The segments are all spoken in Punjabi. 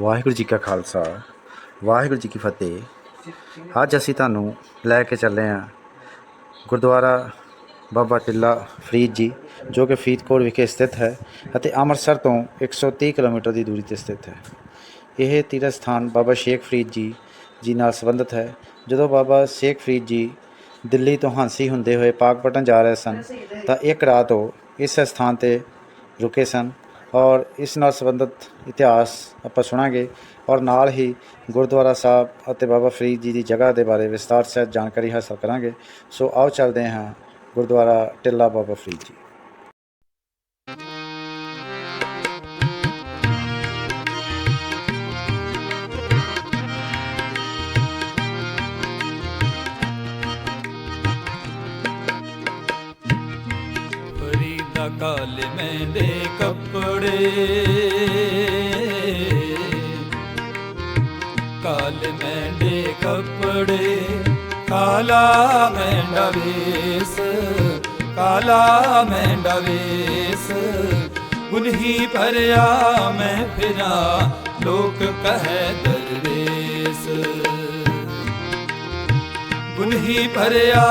ਵਾਹਿਗੁਰੂ ਜੀ ਕਾ ਖਾਲਸਾ, ਵਾਹਿਗੁਰੂ ਜੀ ਕੀ ਫਤਿਹ। ਅੱਜ ਅਸੀਂ ਤੁਹਾਨੂੰ ਲੈ ਕੇ ਚੱਲੇ ਹਾਂ ਗੁਰਦੁਆਰਾ ਬਾਬਾ ਟਿੱਲਾ ਫਰੀਦ ਜੀ, ਜੋ ਕਿ ਫਰੀਦਕੋਟ ਵਿਖੇ ਸਥਿਤ ਹੈ ਅਤੇ ਅੰਮ੍ਰਿਤਸਰ ਤੋਂ 130 ਕਿਲੋਮੀਟਰ ਦੀ ਦੂਰੀ ਤੇ ਸਥਿਤ ਹੈ। ਇਹ ਤੀਰਥ ਸਥਾਨ ਬਾਬਾ ਸ਼ੇਖ ਫਰੀਦ ਜੀ ਜੀ ਨਾਲ ਸੰਬੰਧਿਤ ਹੈ। ਜਦੋਂ ਬਾਬਾ ਸ਼ੇਖ ਫਰੀਦ ਜੀ ਦਿੱਲੀ ਤੋਂ ਹਾਂਸੀ ਹੁੰਦੇ ਹੋਏ ਪਾਕਪਟਨ ਜਾ ਰਹੇ ਸਨ, ਤਾਂ ਇੱਕ ਰਾਤ ਉਹ ਇਸ ਸਥਾਨ ਤੇ ਰੁਕੇ ਸਨ। ਔਰ ਇਸ ਨਾਲ ਸੰਬੰਧਿਤ ਇਤਿਹਾਸ ਆਪਾਂ ਸੁਣਾਂਗੇ ਔਰ ਨਾਲ ਹੀ ਗੁਰਦੁਆਰਾ ਸਾਹਿਬ ਅਤੇ ਬਾਬਾ ਫਰੀਦ ਜੀ ਦੀ ਜਗ੍ਹਾ ਦੇ ਬਾਰੇ ਵਿਸਤਾਰ ਸਹਿਤ ਜਾਣਕਾਰੀ ਹਾਸਲ ਕਰਾਂਗੇ। ਸੋ ਆਓ ਚੱਲਦੇ ਹਾਂ ਗੁਰਦੁਆਰਾ ਟਿੱਲਾ ਬਾਬਾ ਫਰੀਦ ਜੀ। ਕਾਲੇ ਮੈਂਡੇ ਕੱਪੜੇ ਕਾਲੇ ਮੈਂਡੇ ਕੱਪੜੇ ਕਾਲਾ ਮੈਂਡਾ ਵੇਸ ਕਾਲਾ ਮੈਂਡਾ ਵੇਸ ਗੁਨਹੀ ਭਰਿਆ ਮੈਂ ਫਿਰਾ ਲੋਕ ਕਹੈ ਦਰਵੇਸ ਗੁਨਹੀ ਭਰਿਆ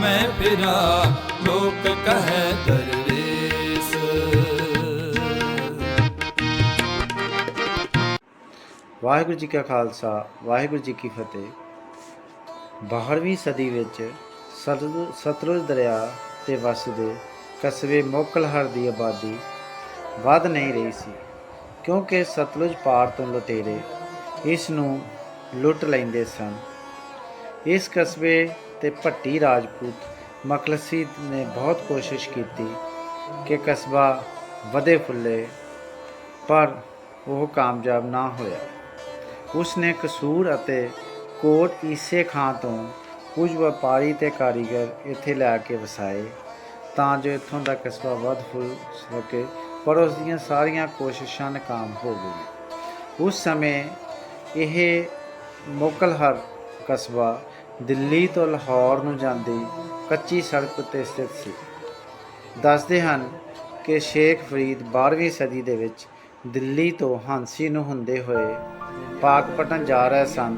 ਮੈਂ ਫਿਰਾ ਲੋਕ ਕਹੈ ਵਾਹਿਗੁਰੂ ਜੀ ਕਾ ਖਾਲਸਾ, ਵਾਹਿਗੁਰੂ ਜੀ ਕੀ ਫਤਿਹ। 12ਵੀਂ ਸਦੀ ਵਿੱਚ ਸਤਲੁ- ਸਤਲੁਜ ਦਰਿਆ ਤੇ ਵਸਦੇ ਕਸਬੇ ਮੋਕਲਹਰ ਦੀ ਆਬਾਦੀ ਵੱਧ ਨਹੀਂ ਰਹੀ ਸੀ, ਕਿਉਂਕਿ ਸਤਲੁਜ ਪਾਰ ਤੋਂ ਲੁਟੇਰੇ ਇਸ ਨੂੰ ਲੁੱਟ ਲੈਂਦੇ ਸਨ। ਇਸ ਕਸਬੇ ਤੇ ਭੱਟੀ ਰਾਜਪੂਤ ਮਖਲਸੀ ਨੇ ਬਹੁਤ ਕੋਸ਼ਿਸ਼ ਕੀਤੀ ਕਿ ਕਸਬਾ ਵਧੇ ਫੁੱਲੇ, ਪਰ ਉਹ ਕਾਮਯਾਬ ਨਾ ਹੋਇਆ। ਉਸ ਨੇ ਕਸੂਰ ਅਤੇ ਕੋਟ ਈਸੇ ਖਾਂ ਤੋਂ ਕੁਝ ਵਪਾਰੀ ਤੇ ਕਾਰੀਗਰ ਇੱਥੇ ਲੈ ਕੇ ਵਸਾਏ, ਤਾਂ ਜੋ ਇੱਥੋਂ ਦਾ ਕਸਬਾ ਵੱਧ ਫੁੱਲ ਸਕੇ, ਪਰ ਉਸ ਦੀਆਂ ਸਾਰੀਆਂ ਕੋਸ਼ਿਸ਼ਾਂ ਨਾਕਾਮ ਹੋ ਗਈਆਂ। ਉਸ ਸਮੇਂ ਇਹ ਮੁਕਲਹਰ ਕਸਬਾ ਦਿੱਲੀ ਤੋਂ ਲਾਹੌਰ ਨੂੰ ਜਾਂਦੀ ਕੱਚੀ ਸੜਕ ਉੱਤੇ ਸਥਿਤ ਸੀ। ਦੱਸਦੇ ਹਨ ਕਿ ਸ਼ੇਖ ਫਰੀਦ 12ਵੀਂ ਸਦੀ ਦੇ ਵਿੱਚ ਦਿੱਲੀ ਤੋਂ ਹਾਂਸੀ ਨੂੰ ਹੁੰਦੇ ਹੋਏ ਪਾਕਪਟਨ ਜਾ ਰਹੇ ਸਨ,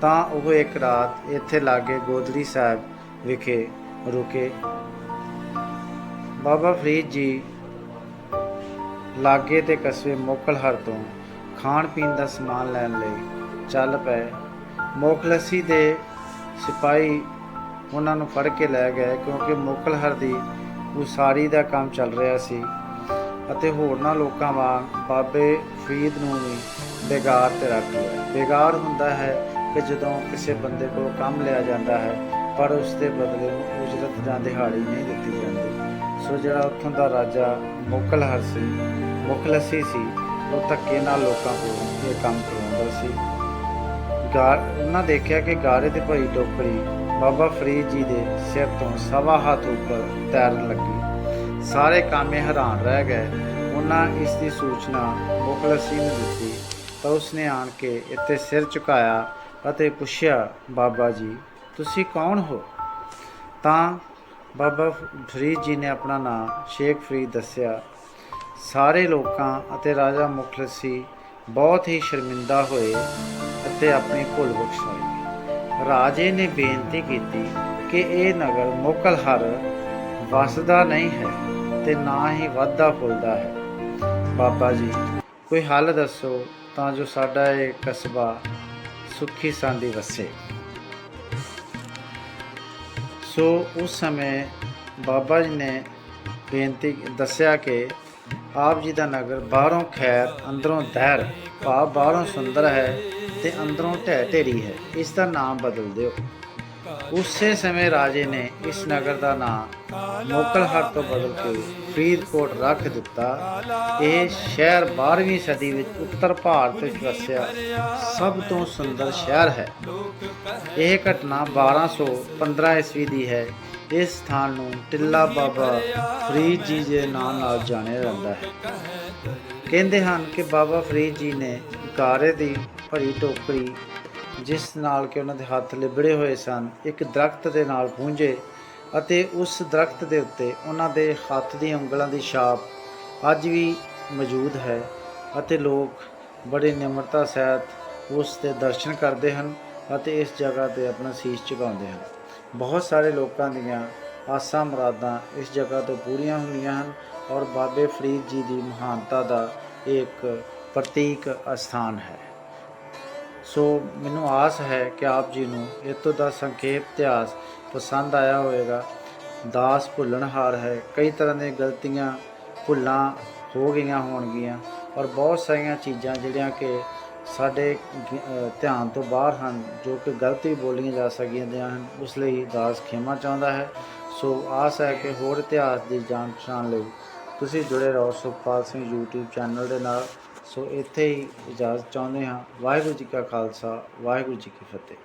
ਤਾਂ ਉਹ ਇੱਕ ਰਾਤ ਇੱਥੇ ਲਾਗੇ ਗੋਦੜੀ ਸਾਹਿਬ ਵਿਖੇ ਰੁਕੇ। ਬਾਬਾ ਫਰੀਦ ਜੀ ਲਾਗੇ ਤੇ ਕਸਬੇ ਮੋਕਲਹਰ ਤੋਂ ਖਾਣ ਪੀਣ ਦਾ ਸਮਾਨ ਲੈਣ ਲਈ ਚੱਲ ਪਏ। ਮੋਖਲਸੀ ਦੇ ਸਿਪਾਹੀ ਉਹਨਾਂ ਨੂੰ ਫੜ ਕੇ ਲੈ ਗਏ, ਕਿਉਂਕਿ ਮੋਕਲਹਰ ਦੀ ਉਸਾਰੀ ਦਾ ਕੰਮ ਚੱਲ ਰਿਹਾ ਸੀ। ਅਤੇ ਹੋਰਨਾਂ ਲੋਕਾਂ ਵਾਂਗ ਬਾਬੇ ਫਰੀਦ ਨੂੰ ਵੀ ਬੇਗਾਰ ਤੇ ਰੱਖ ਲਿਆ। ਬੇਗਾਰ ਹੁੰਦਾ ਹੈ ਕਿ ਜਦੋਂ ਕਿਸੇ ਬੰਦੇ ਕੋਲ ਕੰਮ ਲਿਆ ਜਾਂਦਾ ਹੈ, ਪਰ ਉਸ ਦੇ ਬਦਲੇ ਨੂੰ ਉਜਰਤ ਜਾਂ ਦਿਹਾੜੀ ਨਹੀਂ ਦਿੱਤੀ ਜਾਂਦੀ। ਸੋ ਜਿਹੜਾ ਉੱਥੋਂ ਦਾ ਰਾਜਾ ਮੁਕਲਹਰ ਸੀ ਮੁਖਲਸੀ ਸੀ ਉਹ ਧੱਕੇ ਨਾਲ ਲੋਕਾਂ ਕੋਲ ਇਹ ਕੰਮ ਕਰਵਾਉਂਦਾ ਸੀ। ਗਾਰ, ਉਹਨਾਂ ਦੇਖਿਆ ਕਿ ਗਾਰੇ ਤੇ ਭਰੀ ਟੋਕਰੀ ਬਾਬਾ ਫਰੀਦ ਜੀ ਦੇ ਸਿਰ ਤੋਂ ਸਵਾ ਹੱਥ ਉੱਪਰ ਤੈਰਨ ਲੱਗੀ। ਸਾਰੇ ਕਾਮੇ ਹੈਰਾਨ ਰਹਿ ਗਏ। ਉਹਨਾਂ ਇਸ ਦੀ ਸੂਚਨਾ ਮੁਖਲਸੀ ਨੂੰ ਦਿੱਤੀ। ਤਾਂ ਉਸਨੇ ਆਣ ਕੇ ਇੱਥੇ ਸਿਰ ਝੁਕਾਇਆ ਅਤੇ ਪੁੱਛਿਆ, ਬਾਬਾ ਜੀ, ਤੁਸੀਂ ਕੌਣ ਹੋ? ਤਾਂ ਬਾਬਾ ਫਰੀਦ ਜੀ ਨੇ ਆਪਣਾ ਨਾਮ ਸ਼ੇਖ ਫਰੀਦ ਦੱਸਿਆ। ਸਾਰੇ ਲੋਕਾਂ ਅਤੇ ਰਾਜਾ ਮੁਖਲਸੀ ਬਹੁਤ ਹੀ ਸ਼ਰਮਿੰਦਾ ਹੋਏ ਅਤੇ ਆਪਣੀ ਭੁੱਲ ਬਖਸ਼ਾਈ। ਰਾਜੇ ਨੇ ਬੇਨਤੀ ਕੀਤੀ ਕਿ ਇਹ ਨਗਰ ਮੁਕਲਹਰ ਵਸਦਾ ਨਹੀਂ ਹੈ ਤੇ ਨਾ ਹੀ ਵੱਧਦਾ ਫੁੱਲਦਾ ਹੈ। ਬਾਬਾ ਜੀ, ਕੋਈ ਹੱਲ ਦੱਸੋ ਤਾਂ ਜੋ ਸਾਡਾ ਇਹ ਕਸਬਾ ਸੁਖੀ ਸਾਂਦੀ ਵਸੇ। ਸੋ ਉਸ ਸਮੇਂ ਬਾਬਾ ਜੀ ਨੇ ਬੇਨਤੀ ਦੱਸਿਆ ਕਿ ਆਪ ਜੀ ਦਾ ਨਗਰ ਬਾਹਰੋਂ ਖੈਰ, ਅੰਦਰੋਂ ਦਹਿਰ, ਭਾਵ ਬਾਹਰੋਂ ਸੁੰਦਰ ਹੈ ਤੇ ਅੰਦਰੋਂ ਢਹਿ ਢੇਰੀ ਹੈ। ਇਸ ਦਾ ਨਾਮ ਬਦਲ ਦਿਓ। ਉਸੇ ਸਮੇਂ ਰਾਜੇ ਨੇ ਇਸ ਨਗਰ ਦਾ ਨਾਮ ਮੋਕਲਹਰ ਤੋਂ ਬਦਲ ਕੇ ਫਰੀਦਕੋਟ ਰੱਖ ਦਿੱਤਾ। ਇਹ ਸ਼ਹਿਰ 12ਵੀਂ ਸਦੀ ਵਿੱਚ ਉੱਤਰ ਭਾਰਤ ਵਿੱਚ ਵਸਿਆ ਸਭ ਤੋਂ ਸੁੰਦਰ ਸ਼ਹਿਰ ਹੈ। ਇਹ ਘਟਨਾ 1215 ਈਸਵੀ ਦੀ ਹੈ। ਇਸ ਸਥਾਨ ਨੂੰ ਟਿੱਲਾ ਬਾਬਾ ਫਰੀਦ ਜੀ ਦੇ ਨਾਮ ਨਾਲ ਜਾਣਿਆ ਜਾਂਦਾ ਹੈ। ਕਹਿੰਦੇ ਹਨ ਕਿ ਬਾਬਾ ਫਰੀਦ ਜੀ ਨੇ ਗਾਰੇ ਦੀ ਭਰੀ ਟੋਕਰੀ ਜਿਸ ਨਾਲ ਕਿ ਉਹਨਾਂ ਦੇ ਹੱਥ ਲਿਬੜੇ ਹੋਏ ਸਨ, ਇੱਕ ਦਰਖਤ ਦੇ ਨਾਲ ਪੂੰਝੇ ਅਤੇ ਉਸ ਦਰਖਤ ਦੇ ਉੱਤੇ ਉਹਨਾਂ ਦੇ ਹੱਥ ਦੀਆਂ ਉਂਗਲਾਂ ਦੀ ਛਾਪ ਅੱਜ ਵੀ ਮੌਜੂਦ ਹੈ ਅਤੇ ਲੋਕ ਬੜੀ ਨਿਮਰਤਾ ਸਹਿਤ ਉਸ ਦੇ ਦਰਸ਼ਨ ਕਰਦੇ ਹਨ ਅਤੇ ਇਸ ਜਗ੍ਹਾ ਤੇ ਆਪਣਾ ਸੀਸ ਝੁਕਾਉਂਦੇ ਹਨ। ਬਹੁਤ ਸਾਰੇ ਲੋਕਾਂ ਦੀਆਂ ਆਸਾਂ ਮੁਰਾਦਾਂ ਇਸ ਜਗ੍ਹਾ ਤੋਂ ਪੂਰੀਆਂ ਹੁੰਦੀਆਂ ਹਨ ਔਰ ਬਾਬੇ ਫਰੀਦ ਜੀ ਦੀ ਮਹਾਨਤਾ ਦਾ ਇੱਕ ਪ੍ਰਤੀਕ ਅਸਥਾਨ ਹੈ। ਸੋ ਮੈਨੂੰ ਆਸ ਹੈ ਕਿ ਆਪ ਜੀ ਨੂੰ ਇੱਥੋਂ ਦਾ ਸੰਖੇਪ ਇਤਿਹਾਸ ਪਸੰਦ ਆਇਆ ਹੋਵੇਗਾ। ਦਾਸ ਭੁੱਲਣਹਾਰ ਹੈ। ਕਈ ਤਰ੍ਹਾਂ ਦੀਆਂ ਗਲਤੀਆਂ ਭੁੱਲਾਂ ਹੋ ਗਈਆਂ ਹੋਣਗੀਆਂ ਔਰ ਬਹੁਤ ਸਾਰੀਆਂ ਚੀਜ਼ਾਂ ਜਿਹੜੀਆਂ ਕਿ ਸਾਡੇ ਧਿਆਨ ਤੋਂ ਬਾਹਰ ਹਨ, ਜੋ ਕਿ ਗਲਤੀ ਬੋਲੀਆਂ ਜਾ ਸਕਦੀਆਂ ਹਨ, ਉਸ ਲਈ ਦਾਸ ਖਿਮਾ ਚਾਹੁੰਦਾ ਹੈ। ਸੋ ਆਸ ਹੈ ਕਿ ਹੋਰ ਇਤਿਹਾਸ ਦੀ ਜਾਣ ਪਛਾਣ ਲਈ ਤੁਸੀਂ ਜੁੜੇ ਰਹੋ ਸੁਖਪਾਲ ਸਿੰਘ YouTube ਚੈਨਲ ਦੇ ਨਾਲ। ਸੋ ਇੱਥੇ ਹੀ ਇਜਾਜ਼ਤ ਚਾਹੁੰਦੇ ਹਾਂ। ਵਾਹਿਗੁਰੂ ਜੀ ਕਾ ਖਾਲਸਾ ਵਾਹਿਗੁਰੂ ਜੀ ਕੀ ਫਤਿਹ।